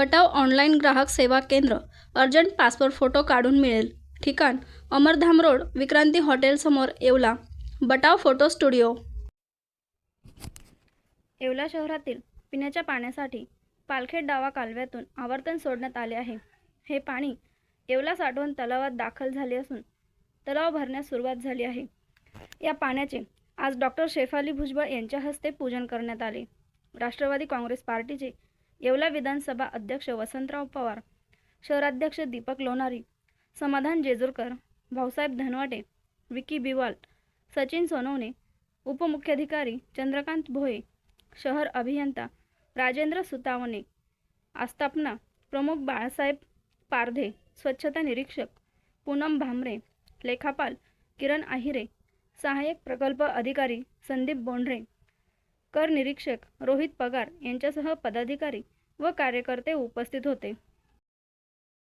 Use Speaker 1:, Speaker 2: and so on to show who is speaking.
Speaker 1: बटाव online ग्राहक सेवा केंद्र अर्जंट पासपोर्ट फोटो काढून मिळेल. ठिकाण अमरधाम रोड विक्रांती हॉटेलसमोर Yeola. Batav photo studio. Yeola शहरातील पिण्याच्या पाण्यासाठी पालखेड डावा कालव्यातून आवर्तन सोडण्यात आले आहे. हे पाणी येवला साठवण तलावात दाखल झाले असून तलाव भरण्यास सुरुवात झाली आहे. या पाण्याचे आज डॉक्टर शेफाली भुजबळ यांच्या हस्ते पूजन करण्यात आले. राष्ट्रवादी काँग्रेस पार्टीचे येवला विधानसभा अध्यक्ष वसंतराव पवार शहराध्यक्ष दीपक लोणारी समाधान जेजूरकर भाऊसाहेब धनवाटे विकी बिवाल सचिन सोनवणे उपमुख्याधिकारी चंद्रकांत भोये शहर अभियंता राजेंद्र सुतावणे आस्थापना प्रमुख बाळासाहेब पारधे स्वच्छता निरीक्षक पूनम भामरे लेखापाल किरण आहिरे सहाय्यक प्रकल्प अधिकारी संदीप बोंढरे कर निरीक्षक रोहित पगार यांच्यासह पदाधिकारी व कार्यकर्ते उपस्थित होते.